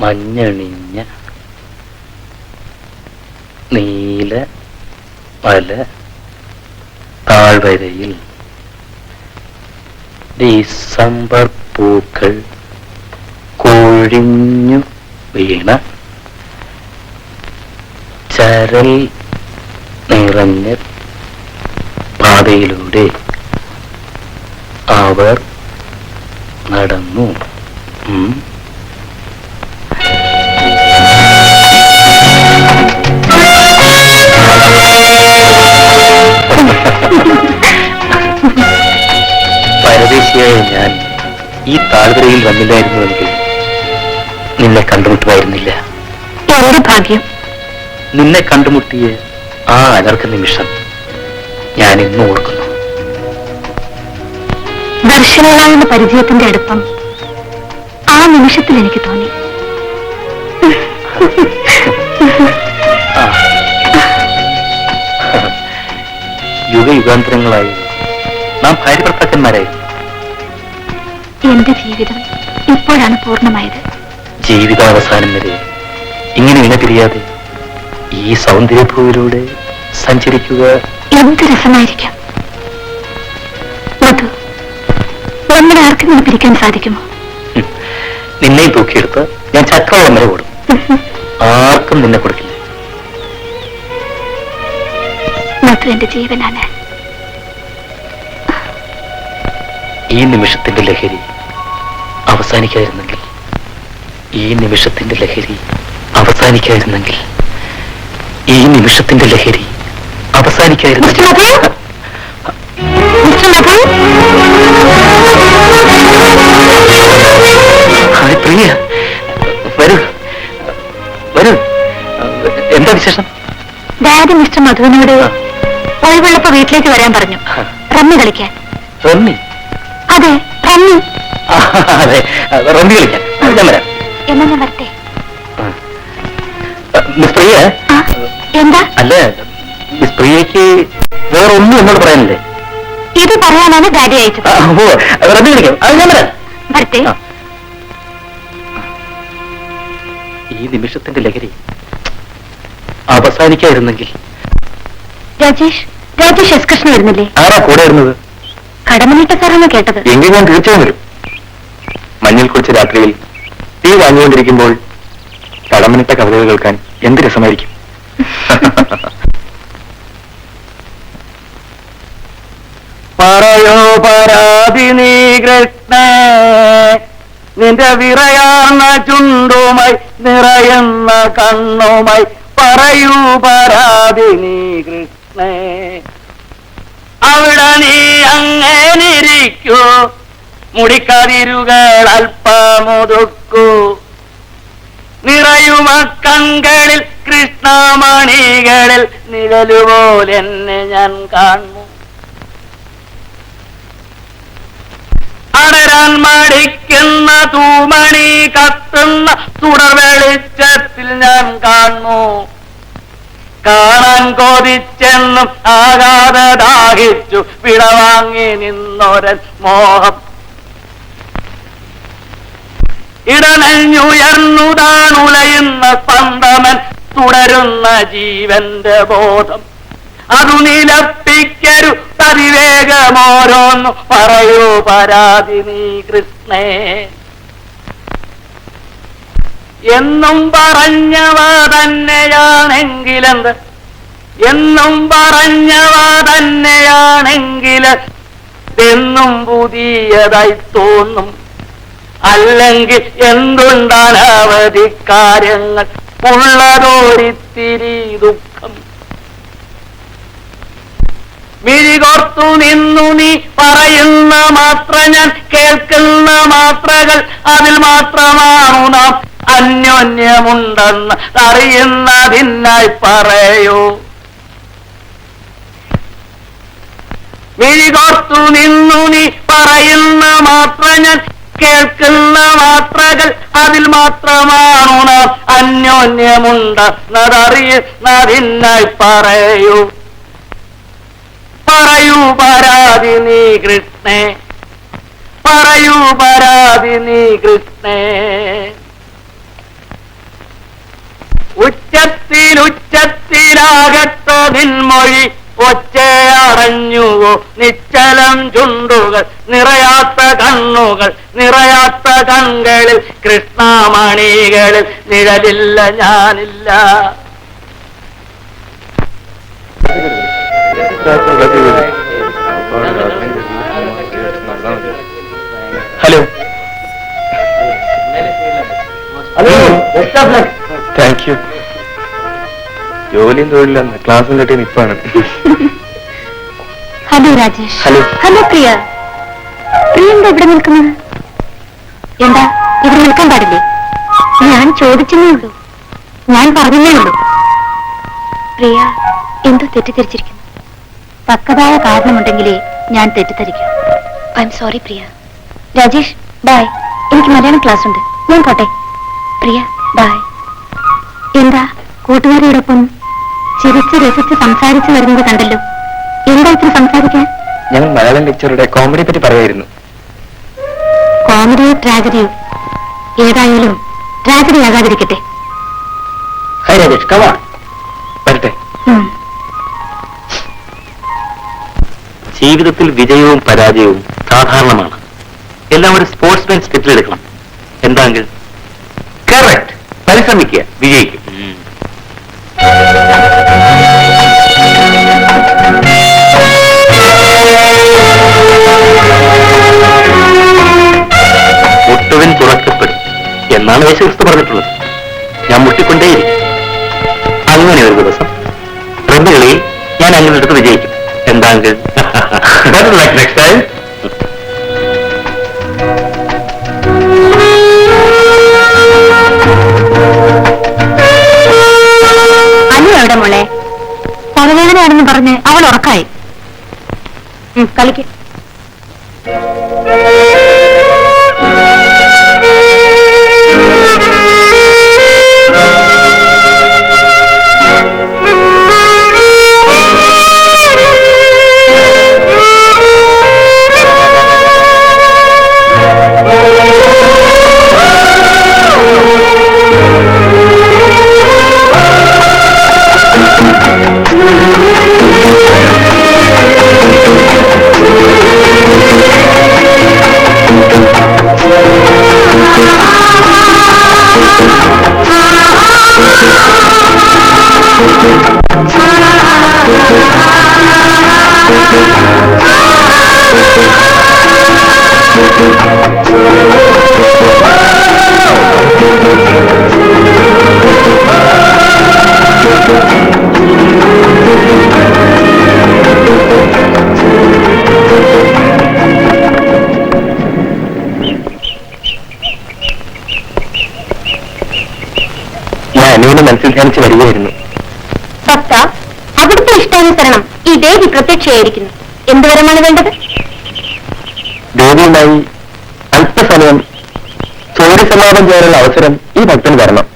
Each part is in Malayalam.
മഞ്ഞണിഞ്ഞ നീല പല താഴ്വരയിൽ ഡിസംബർ പൂക്കൾ കൊഴിഞ്ഞു വീണ ചരൽ നിറഞ്ഞ പാതയിലൂടെ അവർ നടന്നു. പരദേശിയായ ഞാൻ ഈ താഴ്വരയിൽ വന്നില്ലായിരുന്നുവെങ്കിൽ നിന്നെ കണ്ടുമുട്ടുമായിരുന്നില്ല. എന്റെ ഭാഗ്യം? നിന്നെ കണ്ടുമുട്ടിയ ആ അനർഘ നിമിഷം ഞാൻ ഇന്നും ഓർക്കുന്നു. ദർശനങ്ങളാകുന്ന പരിചയത്തിന്റെ അടുപ്പം ആ നിമിഷത്തിൽ എനിക്ക് തോന്നി. യുഗ യുഗയുഗാന്തരങ്ങളായി നാം ഭാര്യ ഭാര്യഭർത്താക്കന്മാരായിരുന്നു എന്റെ ജീവിതം ഇപ്പോഴാണ് പൂർണമായത്. ജീവിതാവസാനം വരെ ഇങ്ങനെ ഇണപിരിയാതെ ഈ സൗന്ദര്യഭൂവിലൂടെ സഞ്ചരിക്കുക എന്ത് രസമായിരിക്കും? മധു നമ്മളെ ആർക്കും പിരിക്കാൻ സാധിക്കുമോ. നിന്നെയും തൂക്കിയെടുത്ത് ഞാൻ ചക്രവളം വരെ ഓടും. ആർക്കും നിന്നെ കൊടുക്കില്ല. മധു എന്റെ ജീവനാണ്. ഈ നിമിഷത്തിന്റെ ലഹരി അവസാനിക്കാതിരുന്നെങ്കിൽ ഈ നിമിഷത്തിന്റെ ലഹരി അവസാനിക്കായിരുന്നെങ്കിൽ ഈ നിമിഷത്തിന്റെ ലഹരി ഹായ് പ്രിയ. വരൂ. വരൂ. എന്താ വിശേഷം? ഡാഡി മിസ്റ്റർ മധുവിനോട് ഒഴിവുള്ളപ്പോ വീട്ടിലേക്ക് വരാൻ പറഞ്ഞു. റമ്മി കളിക്കാൻ. റമ്മി? അതെ റമ്മി. അതെ. റമ്മി കളിക്കാൻ ഞാൻ വരാം. എന്നാ ഞാൻ വരട്ടെ. മിസ് പ്രിയ? എന്താ? അല്ല മിസ് പ്രിയക്ക് വേറെ ഒന്നും എന്നോട് പറയാനില്ലേ? ഇത് പറയാനാണ് ഡാഡി അയച്ചത്. റമ്മി കളിക്കാം. അത് ഞാൻ വരാം. വരട്ടെ. ഈ നിമിഷത്തിന്റെ ലഹരി അവസാനിക്കായിരുന്നെങ്കിൽ. രാജേഷ് രാജേഷ് എസ് കൃഷ്ണ വരുന്നില്ലേ? ആരാ കൂടെ വരുന്നത്? കടമനിട്ട സാറാണ് കേട്ടത്. എങ്കിൽ ഞാൻ തീർച്ചയായും വരും. മഞ്ഞിൽ കുറിച്ച് രാത്രിയിൽ തീ വാങ്ങിക്കൊണ്ടിരിക്കുമ്പോൾ തടമനിട്ട കവിതകൾ കേൾക്കാൻ എന്ത് രസമായിരിക്കും? പറയോ പരാതി നീ കൃഷ്ണ? നിന്റെ വിറയാർന്ന ചുണ്ടുമായി നിറയുന്ന കണ്ണുമായി പറയൂ പരാതി നീ കൃഷ്ണേ. അവിടെ നീ അങ്ങനിരിക്കൂ. മുടിക്കതിരുകൾ അല്പമൊതുക്കൂ. നിറയുമ കൺകളിൽ കൃഷ്ണമണികളിൽ നിഴലുപോലെന്നെ ഞാൻ കാണുന്നു. അടരാൻ മടിക്കുന്ന തൂമണി കത്തുന്ന തുടർ വെളിച്ചത്തിൽ ഞാൻ കാണുന്നു. കാണാൻ കൊതിച്ചെന്നും ആകാതെ ദാഹിച്ചു വിടവാങ്ങി നിന്നൊരൻ മോഹം ഇടനഞ്ഞുയർന്നുതാണുലയുന്ന സ്പന്ദമൻ തുടരുന്ന ജീവന്റെ ബോധം. അതു നിലപ്പിക്കരു അതിവേഗമോരോന്നു പറയൂ പരാതി നീ കൃഷ്ണേ. എന്നും പറഞ്ഞവ തന്നെയാണെങ്കിലെന്ത്? എന്നും പറഞ്ഞവ തന്നെയാണെങ്കിൽ എന്നും പുതിയതായി തോന്നും. അല്ലെങ്കിൽ എന്തുണ്ടാണ് അവധി കാര്യങ്ങൾ? ഉള്ളതോരിത്തിരി ദുഃഖം മിഴികോർത്തു നിന്നു നീ പറയുന്ന മാത്ര ഞാൻ കേൾക്കുന്ന മാത്രകൾ അതിൽ മാത്രമാണു നാം. അന്യോന്യമുണ്ടെന്ന് അറിയുന്നതിനായി പറയൂ. മിഴികോർത്തു നിന്നു നീ പറയുന്ന മാത്ര ഞാൻ കേൾക്കുന്ന വാർത്തകൾ അതിൽ മാത്രമാണു നാം അന്യോന്യമുണ്ട് നടറിയുന്നതിനായി പറയൂ. പറയൂ പരാതി നീ കൃഷ്ണേ. പറയൂ പരാതി നീ കൃഷ്ണേ. ഉച്ചത്തിലുച്ചത്തിലാകട്ടതിൽ മൊഴി ഒച്ചയടഞ്ഞുവോ നിശ്ചലം ചുണ്ടുകൾ നിറയാത്ത കണ്ണുകൾ നിറയാത്ത കൺകളിൽ കൃഷ്ണമണികളിൽ നിഴലില്ല ഞാനില്ല. ഹലോ. ഹലോ. താങ്ക് യു ജോലിയും തൊഴിലെന്ന് ക്ലാസ്സും കിട്ടിയ നിപ്പാണ് hello Rajesh. Hello. Hello Priya. Priya എന്താ ഇവിടെ നിൽക്കുന്നത്? എന്താ ഇവിടെ നിൽക്കാൻ പാടില്ലേ? ഞാൻ ചോദിച്ചേ ഉള്ളൂ. ഞാൻ പറഞ്ഞേ ഉള്ളൂ. പ്രിയ എന്തോ തെറ്റിദ്ധരിച്ചിരിക്കുന്നു. പക്കതായ കാരണമുണ്ടെങ്കിലേ ഞാൻ തെറ്റിദ്ധരിക്കാം. I am sorry Priya. Rajesh bye എനിക്ക് മലയാളം ക്ലാസ് ഉണ്ട് ഞാൻ പോട്ടെ. പ്രിയ ബായ് എന്താ കൂട്ടുകാരിയോടൊപ്പം ചിരിച്ച് രസിച്ച് സംസാരിച്ചു വരുന്നത് കണ്ടല്ലോ. എന്താ ഇത്ര സംസാരിക്കാൻ? ഞങ്ങൾ മലയാളം ലെക്ചറുടെ കോമഡി പറ്റി പറയായിരുന്നു. കോമഡിയോ ട്രാജഡിയോ ഏതായാലും ട്രാജഡി ആകാതിരിക്കട്ടെ. ഹായ് രാജേഷ് കവാ വരട്ടെ. ഉം. ജീവിതത്തിൽ വിജയവും പരാജയവും സാധാരണമാണ്. എല്ലാം ഒരു സ്പോർട്സ്മാൻ സ്പിരിറ്റിൽ എടുക്കണം. എന്താങ്കിൽ കറക്റ്റ് പരിശ്രമിക്കുക വിജയിക്കും. എന്നാണ് യേശുക്രിസ്തു പറഞ്ഞിട്ടുള്ളത്. ധ്യാനിച്ച് വരികയായിരുന്നു. ഭക്ത അവിടുത്തെ ഇഷ്ടാനുസരണം ഈ ദേവി പ്രത്യക്ഷയായിരിക്കുന്നു. എന്തുവരമാണ് വേണ്ടത്? ദേവിയുമായി അല്പസമയം സൂര്യസമാപം ചെയ്യാനുള്ള അവസരം ഈ ഭക്തന് തരണം.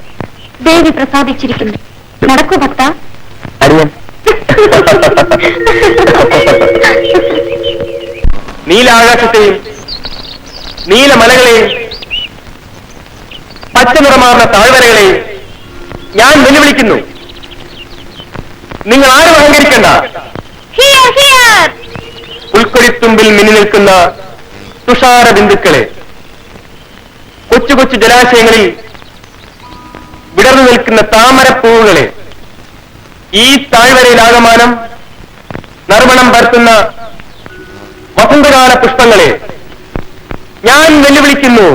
ദേവി പ്രസാദിച്ചിരിക്കുന്നു. നടക്കൂ ഭക്ത. അറിയാൻ നീലാകാശത്തെയും നീലമലകളെയും പച്ചനിറമാർന്ന താഴ്വരകളെയും ഞാൻ വെല്ലുവിളിക്കുന്നു. നിങ്ങൾ ആരും അഹങ്കരിക്കണ്ട? പുൽക്കൊടിത്തുമ്പിൽ മിന്നി നിൽക്കുന്ന തുഷാര ബിന്ദുക്കളെ. കൊച്ചു കൊച്ചു ജലാശയങ്ങളിൽ വിടർന്നു നിൽക്കുന്ന താമരപ്പൂവുകളെ. ഈ താഴ്വരയിലാകമാനം നർമ്മണം പരത്തുന്ന വസന്തകാല പുഷ്പങ്ങളെ ഞാൻ വെല്ലുവിളിക്കുന്നു.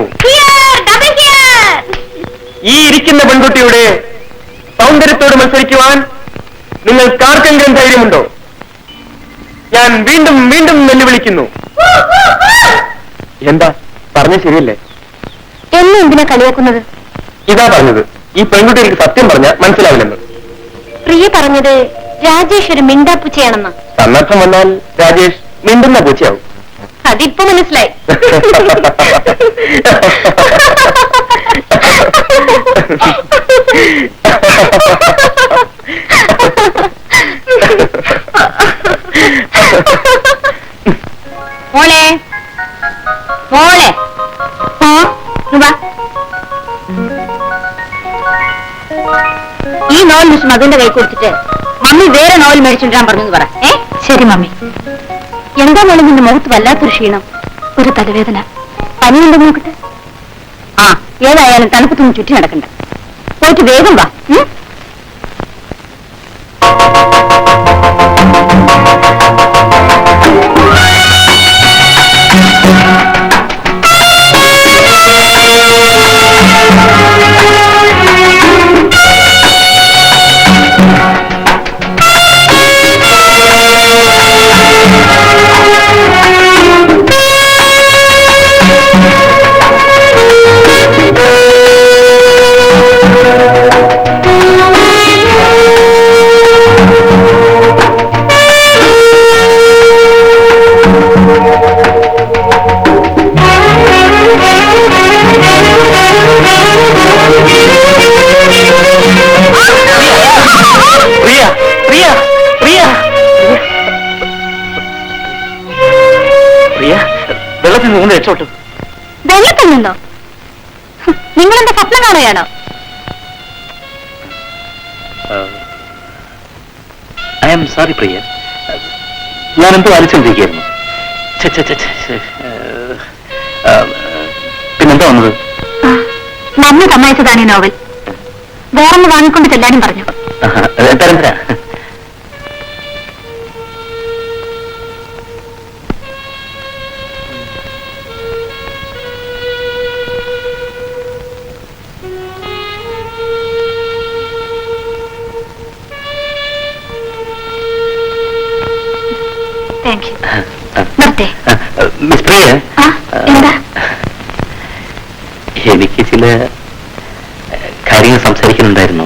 ഈ ഇരിക്കുന്ന പെൺകുട്ടിയുടെ മത്സരിക്കുവാൻ നിങ്ങൾക്കാർക്കെങ്കിലും ധൈര്യമുണ്ടോ? ഞാൻ വീണ്ടും വീണ്ടും വെല്ലുവിളിക്കുന്നു എന്താ? പറഞ്ഞ ശരിയല്ലേ? എന്നെ എന്തിനാ കളിയാക്കുന്നത്? ഇതാ പറഞ്ഞത്. ഈ പെൺകുട്ടി എനിക്ക് സത്യം പറഞ്ഞ മനസ്സിലാവില്ലെന്ന്. പ്രിയ പറഞ്ഞത് രാജേഷ് ഒരു മിണ്ടാപ്പുച്ചയാണെന്ന് സന്ദർഭം വന്നാൽ രാജേഷ് മിണ്ടുന്ന പൂച്ചയാവും. അതിപ്പോ മനസ്സിലായി. മോളെ മോളെ വാ. ഈ നോവൽ മിസ് മകന്റെ കൈ കൊടുത്തിട്ട് മമ്മി വേറെ നോവൽ മേടിച്ചിട്ടാൻ പറഞ്ഞു പറ ഏ? ശരി മമ്മി. എന്താ മോളെ നിന്റെ മുഖത്ത് വല്ലാത്തൊരു ക്ഷീണം? ഒരു തലവേദന? പനിയുണ്ടോ നോക്കട്ടെ ആ ഏതായാലും തണുപ്പത്തൊന്നും ചുറ്റി നടക്കണ്ട. പോയിട്ട് വേഗം വാ. വെള്ളത്തിൽ നിന്ന് രക്ഷപ്പെട്ടു വെള്ളത്തിൽ നിന്നോ നിങ്ങളെന്താ സ്വപ്നം കാണുകയാണോ? I am sorry Priya. ഞാൻ എന്തോ അലിച്ചോണ്ടിരിക്കുന്നു ഛെ, ഛെ, ഛെ, ഛെ, ഛെ. ഏഹ്, ആ, പിന്നെന്താ വന്നത്? മമ്മി സമ്മതിച്ചതാണ് ഈ നോവൽ. വേറൊന്ന് വാങ്ങിക്കൊണ്ട് ചെല്ലാനും പറഞ്ഞു. തരാം തരാം താങ്ക് യു. നിർത്തേ. മിസ് പ്രിയ. എന്താ? എനിക്ക് ചില കാര്യങ്ങൾ സംസാരിക്കുന്നുണ്ടായിരുന്നു.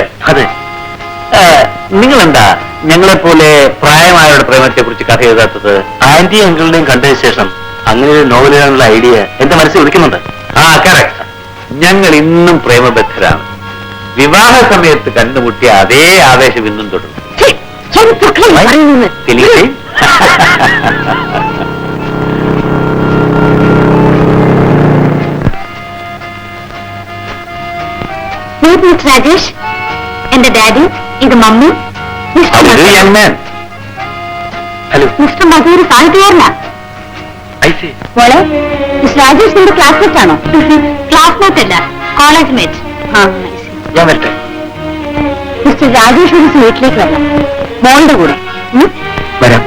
ചെറുപ്പക്കാരുടെ അതെ നിങ്ങളെന്താ ഞങ്ങളെ പോലെ പ്രായമായവരുടെ പ്രേമത്തെ കുറിച്ച് കഥ എഴുതാത്തത്? ആന്റി അങ്കിളിനെയും കണ്ടതിന് ശേഷം അങ്ങനെ ഒരു നോവൽ എഴുതാനുള്ള ഐഡിയ എന്റെ മനസ്സിൽ വിളിക്കുന്നുണ്ട് ആ കറക്റ്റ് ഞങ്ങൾ ഇന്നും പ്രേമബദ്ധരാണ്. വിവാഹ സമയത്ത് കണ്ടുമുട്ടിയ അതേ ആവേശം ഇന്നും തുടരും. രാജേഷ് എന്റെ ഡാഡി ഇത് mummy. Mister? Hello. Mister Madhur സാഹിത്യകാരനാ. മോളെ മിസ് രാജേഷ് നിന്റെ ക്ലാസ്മേറ്റ് ആണോ? ക്ലാസ്മേറ്റ് അല്ല കോളേജ് മേറ്റ്. ഞാൻ വരട്ടെ. മിസ്റ്റർ രാജേഷ് ഒരു വീട്ടിലേക്ക് വരാം മോളുടെ കൂടെ. വരാം.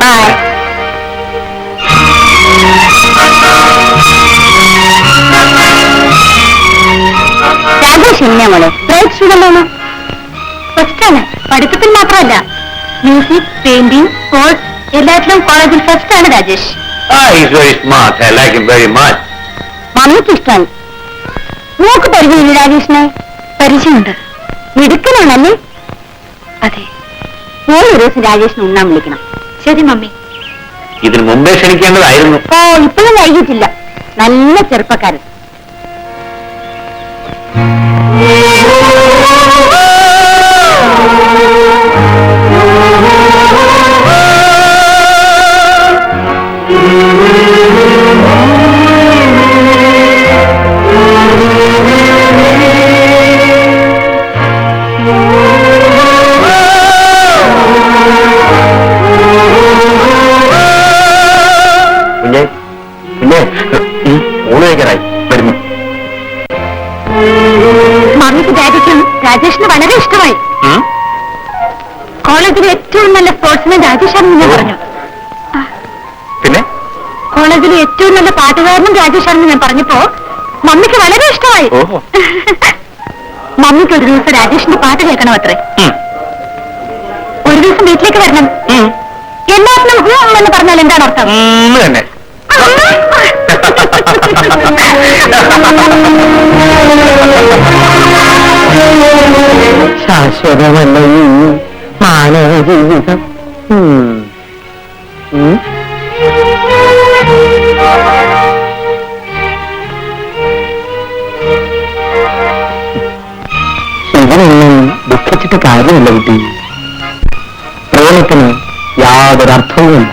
ബൈ രാജേഷ് മോളെ ബ്രൈറ്റ് സ്റ്റുഡന്റ് ആണോ. ഫസ്റ്റ് ആണ് പഠിത്തത്തിൽ മാത്രമല്ല. മ്യൂസിക് പെയിന്റിംഗ് സ്പോർട്സ് എല്ലാത്തിലും കോളേജിൽ ഫസ്റ്റ് ആണ് രാജേഷ്. മമ്മിക്ക് ഇഷ്ടമാണ് നോക്ക് പരിചയമില്ല രാജേഷിനെ? പരിചയമുണ്ട്. മിടുക്കനാണല്ലേ? അതെ. മോൾ ഒരു ദിവസം രാജേഷിനെ ഉണ്ണാൻ വിളിക്കണം. ശരി മമ്മി. ഇതിന് മുമ്പേ ക്ഷണിക്കേണ്ടതായിരുന്നു. ഓ ഇപ്പോഴും വൈകിട്ടില്ല. നല്ല ചെറുപ്പക്കാരൻ. കുഞ്ഞെ ഉം, ഊണ് കഴിക്കാറായി വരുന്നു മമ്മിക്ക് ഡാഡിക്കും രാജേഷിന് വളരെ ഇഷ്ടമായി. കോളേജിലെ ഏറ്റവും നല്ല സ്പോർട്സ്മാൻ രാജേഷാണെന്ന് ഞാൻ പറഞ്ഞു. പിന്നെ? കോളേജിലെ ഏറ്റവും നല്ല പാട്ടുകാരനും രാജേഷാണെന്ന് ഞാൻ പറഞ്ഞപ്പോ മമ്മിക്ക് വളരെ ഇഷ്ടമായി. മമ്മിക്ക് ഒരു ദിവസം രാജേഷിന്റെ പാട്ട് കേൾക്കണം അത്രേ. ഒരു ദിവസം വീട്ടിലേക്ക് വരണം. എല്ലാത്തിനും എന്ന് പറഞ്ഞാൽ എന്താണ് അർത്ഥം? ശാശ്വതമല്ല മാനവ ജീവിതം ദുഃഖിച്ചിട്ട് കാര്യമില്ല കുട്ടി പ്രേമത്തിന് യാതൊരർത്ഥവുമില്ല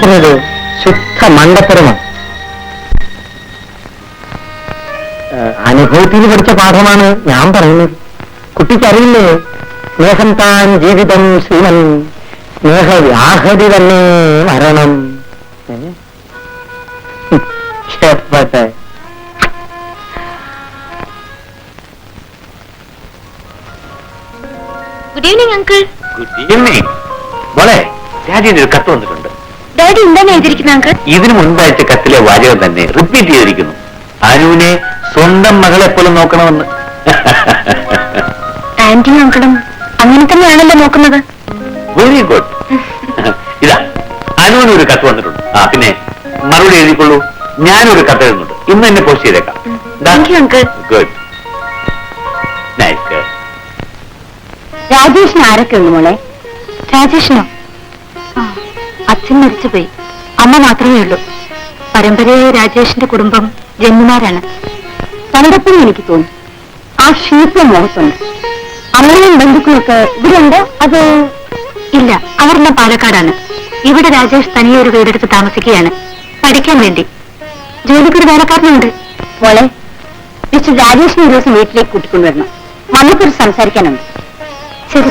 പ്രേമിക്കുന്നത് ശുദ്ധ മണ്ടത്തരമാണ്. അനുഭവത്തിൽ പഠിച്ച പാഠമാണ് ഞാൻ പറയുന്നത്. കുട്ടിക്കറിയില്ലേ? സ്നേഹം താൻ ജീവിതം ശ്രീമൻ സ്നേഹവ്യാഹതി തന്നെ മരണം. ഏ? അങ്കിൾ ഇതിനു മുൻപ് അയച്ച കത്തിലെ വാചകം തന്നെ റിപ്പീറ്റ് ചെയ്തിരിക്കുന്നു. അനുവിനെ സ്വന്തം മകളെ പോലെ നോക്കണമെന്ന്. ആന്റിയും അങ്കിളും അങ്ങനെ തന്നെയാണല്ലോ നോക്കുന്നത്. വെരി ഗുഡ് ഇതാ അനുവിന് ഒരു കത്ത് വന്നിട്ടുണ്ട്. ആ പിന്നെ മറുപടി എഴുതിക്കൊള്ളൂ. ഞാനൊരു കത്ത് എഴുതുന്നുണ്ട് ഇന്ന് തന്നെ പോസ്റ്റ് ചെയ്തേക്കാം. ഗുഡ് നൈസ് രാജേഷിന് ആരൊക്കെ ഉണ്ട് മോളെ? രാജേഷിനോ? അച്ഛൻ മരിച്ചുപോയി. അമ്മ മാത്രമേ ഉള്ളൂ. പരമ്പരയായ രാജേഷിന്റെ കുടുംബം ജന്മിമാരാണ്. കണ്ടപ്പോൾ എനിക്ക് തോന്നി. ആ ഷീപ്പ് മോഹത്തുണ്ട്. അമ്മയും ബന്ധുക്കളൊക്കെ ഇവിടെയുണ്ടോ? അത് ഇല്ല അവരെല്ലാം പാലക്കാടാണ്. ഇവിടെ രാജേഷ് തനിയെ ഒരു വീടെടുത്ത് താമസിക്കുകയാണ്. പഠിക്കാൻ വേണ്ടി. ജോലിക്കൊരു വേലക്കാരനുണ്ട് മോളെ മിസ്റ്റർ രാജേഷിനെ ഒരു ദിവസം വീട്ടിലേക്ക് കൂട്ടിക്കൊണ്ടുവരണം നമുക്കൊരു സംസാരിക്കാനുണ്ട്. ശരി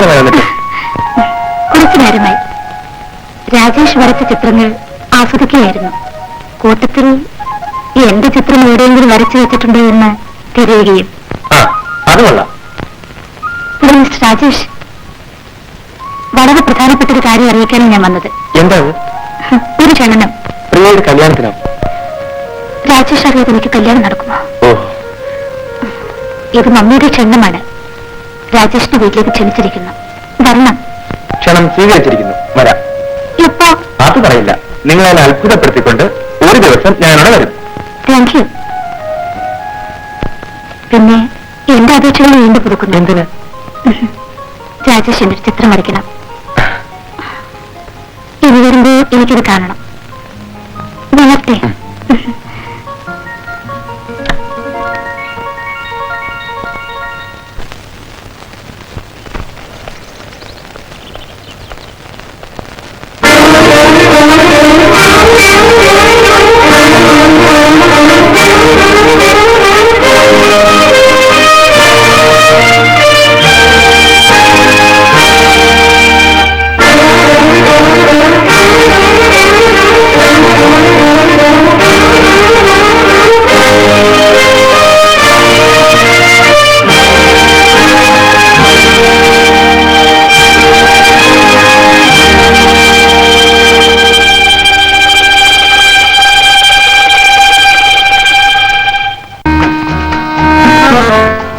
വന്നിട്ട്. കുറച്ചു നേരമായി. രാജേഷ് വരച്ച ചിത്രങ്ങൾ ആസ്വദിക്കുകയായിരുന്നു. കൂട്ടത്തിൽ എന്റെ ചിത്രം എവിടെയെങ്കിലും വരച്ചു വെച്ചിട്ടുണ്ടോ എന്ന് തിരയുകയും. മിസ്റ്റർ രാജേഷ് വളരെ പ്രധാനപ്പെട്ട ഒരു കാര്യം അറിയിക്കാനും ഞാൻ വന്നത്. എന്താ ഒരു ക്ഷണനം. കല്യാണത്തിനോ? രാജേഷ് അറിയാതെ എനിക്ക് കല്യാണം നടക്കുമോ? ഇത് മമ്മിയുടെ ക്ഷണമാണ്. രാജേഷിന്റെ വീട്ടിലേക്ക് ക്ഷണിച്ചിരിക്കുന്നു. വരണം ക്ഷണം സ്വീകരിച്ചിരിക്കുന്നു. വരാം. എപ്പോ? അത് പറയില്ല. നിങ്ങളെ അത്ഭുതപ്പെടുത്തിക്കൊണ്ട് ഒരു ദിവസം ഞാനവിടെ വരും. താങ്ക് യു പിന്നെ എന്റെ അപേക്ഷകൾ വീണ്ടും പുതുക്കുന്നു എന്തിന്? രാജേഷ് എന്റെ ഒരു ചിത്രം വരയ്ക്കണം. ഇനി വരുമ്പോ എനിക്കിത് കാണണം. വളർത്തെ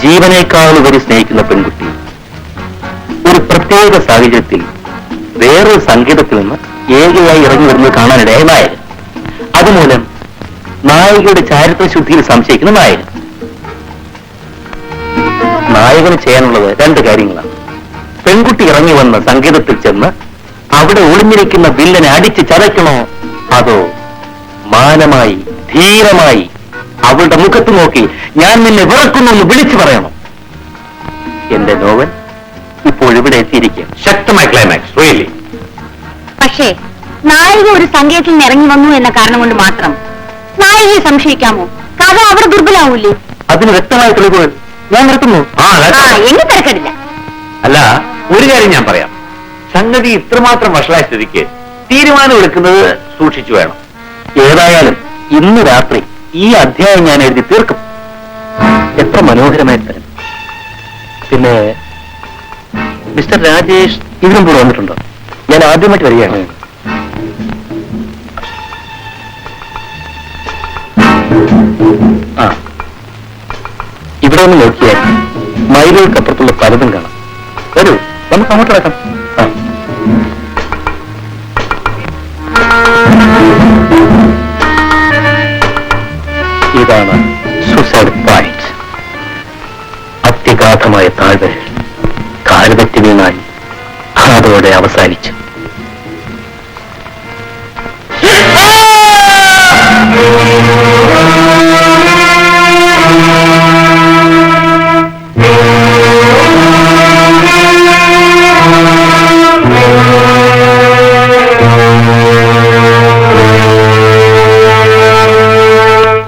ജീവനേക്കാൾ ഉപരി സ്നേഹിക്കുന്ന പെൺകുട്ടി. ഒരു പ്രത്യേക സാഹചര്യത്തിൽ വേറൊരു സംഗീതത്തിൽ നിന്ന് ഏകയായി ഇറങ്ങി വരുന്നത് കാണാനിടയായ നായകൻ അതുമൂലം നായികയുടെ ചാരിത്ര ശുദ്ധിയിൽ സംശയിക്കുന്ന നായകൻ നായകന് ചെയ്യാനുള്ളത് രണ്ട് കാര്യങ്ങളാണ്. പെൺകുട്ടി ഇറങ്ങി വന്ന സംഗീതത്തിൽ ചെന്ന് അവിടെ ഒളിഞ്ഞിരിക്കുന്ന വില്ലനെ അടിച്ച് ചതയ്ക്കണോ? അതോ മാനമായി ധീരമായി അവളുടെ മുഖത്ത് നോക്കി ഞാൻ നിന്നെ വിറക്കുന്നു എന്ന് വിളിച്ചു പറയണം. എന്റെ നോവൽ ഇപ്പോൾ ഇവിടെ എത്തിയിരിക്കും ശക്തമായ ക്ലൈമാക്സ് റിയലി പക്ഷേ നായിക ഒരു സങ്കേതത്തിൽ നിന്ന് ഇറങ്ങി വന്നു എന്ന കാരണം കൊണ്ട് മാത്രം നായികയെ സംശയിക്കാമോ? കഥ അവിടെ ദുർബലാവൂലേ അതിന് വ്യക്തമായ തെളിവുകൾ ഞാൻ നിർത്തുന്നു. എങ്കിൽ തിരക്കടില്ല. അല്ല ഒരു കാര്യം ഞാൻ പറയാം. സംഗതി ഇത്രമാത്രം വഷളായ സ്ഥിതിക്ക് തീരുമാനം എടുക്കുന്നത് സൂക്ഷിച്ചു വേണം. ഏതായാലും ഇന്ന് രാത്രി ഈ അധ്യായം ഞാൻ എഴുതി തീർക്കും. എത്ര മനോഹരമായി തരും പിന്നെ മിസ്റ്റർ രാജേഷ് ഇതിനും കൂടെ വന്നിട്ടുണ്ടോ? ഞാൻ ആദ്യമായിട്ട് വരികയാണ്. ആ. ഇവിടെ ഒന്ന് നോക്കിയാൽ മൈലുകൾക്കപ്പുറത്തുള്ള പലതും കാണാം. വരൂ നമുക്ക് അങ്ങോട്ട് കിടക്കാം. 朋友